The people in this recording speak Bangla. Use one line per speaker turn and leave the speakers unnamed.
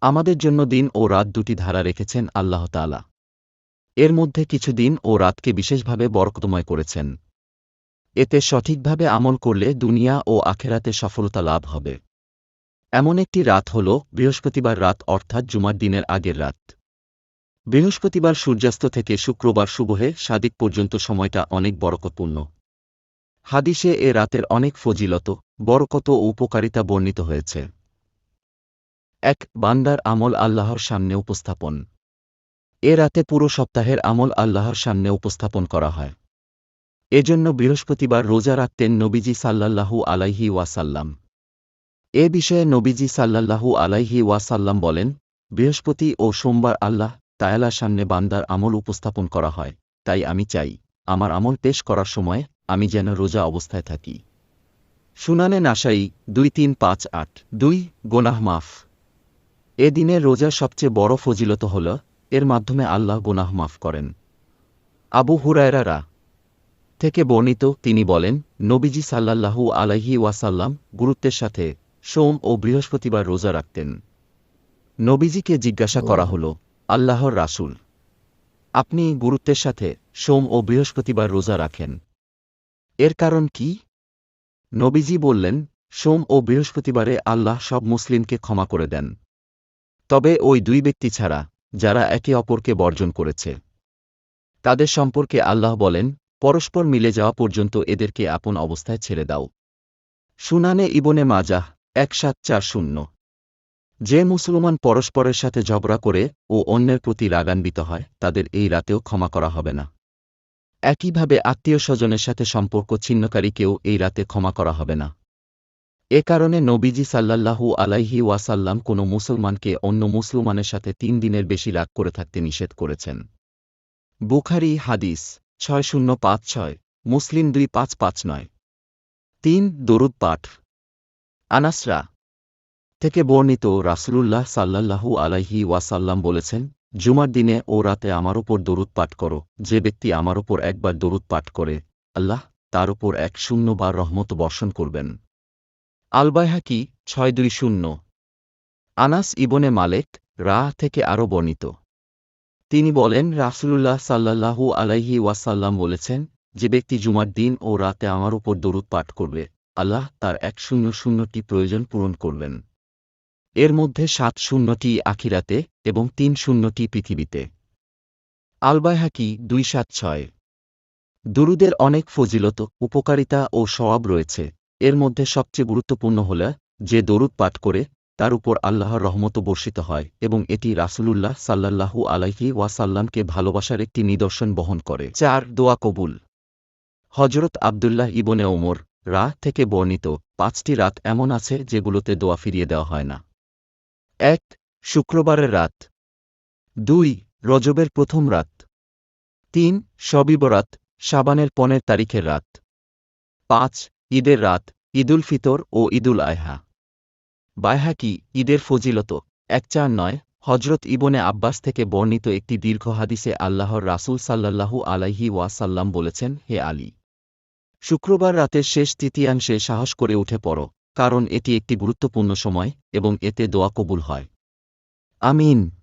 আমাদের জন্য দিন ও রাত দুটি ধারা রেখেছেন আল্লাহ তাআলা। এর মধ্যে কিছু দিন ও রাতকে বিশেষভাবে বরকতময় করেছেন। এতে সঠিকভাবে আমল করলে দুনিয়া ও আখেরাতে সফলতা লাভ হবে। এমন একটি রাত হল বৃহস্পতিবার রাত অর্থাৎ জুমার দিনের আগের রাত। বৃহস্পতিবার সূর্যাস্ত থেকে শুক্রবার সুবহে সাদিক পর্যন্ত সময়টা অনেক বরকতপূর্ণ। হাদিসে এ রাতের অনেক ফজিলত, বরকত ও উপকারিতা বর্ণিত হয়েছে। এক বান্দার আমল আল্লাহর সামনে উপস্থাপন। এ রাতে পুরো সপ্তাহের আমল আল্লাহর সামনে উপস্থাপন করা হয়। এজন্য বৃহস্পতিবার রোজা রাখতেন নবীজি সাল্লাল্লাহু আলাইহি ওয়াসাল্লাম। এ বিষয়ে নবীজি সাল্লাল্লাহু আলাইহি ওয়াসাল্লাম বলেন, বৃহস্পতি ও সোমবার আল্লাহ তায়ালার সামনে বান্দার আমল উপস্থাপন করা হয়, তাই আমি চাই, আমার আমল পেশ করার সময় আমি যেন রোজা অবস্থায় থাকি। সুনানে নাসাই দুই তিন পাঁচ আট দুই, গোনাহ মাফ। এ দিনের রোজার সবচেয়ে বড় ফজিলত হল, এর মাধ্যমে আল্লাহ গোনাহ মাফ করেন। আবু হুরায়রারা থেকে বর্ণিত তিনি বলেন, নবীজি সাল্লাল্লাহু আলাইহি ওয়াসাল্লাম গুরুত্বের সাথে সোম ও বৃহস্পতিবার রোজা রাখতেন। নবীজিকে জিজ্ঞাসা করা হল, আল্লাহর রাসূল, আপনি গুরুত্বের সাথে সোম ও বৃহস্পতিবার রোজা রাখেন। এর কারণ কি? নবীজি বললেন, সোম ও বৃহস্পতিবারে আল্লাহ সব মুসলিমকে ক্ষমা করে দেন। তবে ওই দুই ব্যক্তি ছাড়া, যারা একে অপরকে বর্জন করেছে। তাদের সম্পর্কে আল্লাহ বলেন, পরস্পর মিলে যাওয়া পর্যন্ত এদেরকে আপন অবস্থায় ছেড়ে দাও। সুনানে ইবনে মাজাহ এক সাত চার শূন্য। যে মুসলমান পরস্পরের সাথে ঝগড়া করে ও অন্যের প্রতি রাগান্বিত হয়, তাদের এই রাতেও ক্ষমা করা হবে না। একইভাবে আত্মীয় স্বজনের সাথে সম্পর্ক ছিন্নকারীকেও এই রাতে ক্ষমা করা হবে না। এ কারণে নবীজি সাল্লাল্লাহু আলাইহি ওয়াসাল্লাম কোনো মুসলমানকে অন্য মুসলমানের সাথে তিন দিনের বেশি রাগ করে থাকতে নিষেধ করেছেন। বুখারি হাদিস ছয় শূন্য পাঁচ ছয়, মুসলিম দুই পাঁচ পাঁচ নয়। তিন, দরুদ পাঠ। আনাসরা থেকে বর্ণিত রাসূলুল্লাহ সাল্লাল্লাহু আলাইহি ওয়াসাল্লাম বলেছেন, জুমার দিনে ও রাতে আমার ওপর দরুদ পাঠ করো, যে ব্যক্তি আমার ওপর একবার দরুদ পাঠ করে, আল্লাহ তার ওপর এক শূন্য বার রহমত বর্ষণ করবেন। আলবায়হাকি ছয় দুই শূন্য। আনাস ইবনে মালেক রা থেকে আরও বর্ণিত। তিনি বলেন, রাসূলুল্লাহ সাল্লাল্লাহু আলাইহি ওয়াসাল্লাম বলেছেন, যে ব্যক্তি জুমার দিন ও রাতে আমার উপর দরুদ পাঠ করবে, আল্লাহ তার এক শূন্য শূন্যটি প্রয়োজন পূরণ করবেন। এর মধ্যে সাত শূন্যটি আখিরাতে এবং তিন শূন্যটি পৃথিবীতে। আলবায়হাকি দুই সাত ছয়। দুরুদের অনেক ফজিলত, উপকারিতা ও সওয়াব রয়েছে। এর মধ্যে সবচেয়ে গুরুত্বপূর্ণ হল যে দরুদ পাঠ করে তার উপর আল্লাহর রহমত বর্ষিত হয় এবং এটি রাসূলুল্লাহ সাল্লাল্লাহু আলাইহি ওয়াসাল্লামকে ভালোবাসার একটি নিদর্শন বহন করে। চার, দোয়া কবুল। হজরত আবদুল্লাহ ইবনে ওমর রা থেকে বর্ণিত পাঁচটি রাত এমন আছে যেগুলোতে দোয়া ফিরিয়ে দেওয়া হয় না। এক, শুক্রবারের রাত। দুই, রজবের প্রথম রাত। তিন, সবিবরাত সাবানের পনেরো তারিখের রাত। পাঁচ ঈদের রাত, ঈদুল ফিতর ও ঈদুল আয়হা। বায়হা কি ঈদের ফজিলত। এক চার নয় হজরত ইবনে আব্বাস থেকে বর্ণিত একটি দীর্ঘ হাদিসে আল্লাহর রাসূল সাল্লাল্লাহু আলাইহি ওয়াসাল্লাম বলেছেন, হে আলী! শুক্রবার রাতের শেষ তৃতীয়াংশে সাহস করে উঠে পড়ো, কারণ এটি একটি গুরুত্বপূর্ণ সময় এবং এতে দোয়া কবুল হয়। আমিন!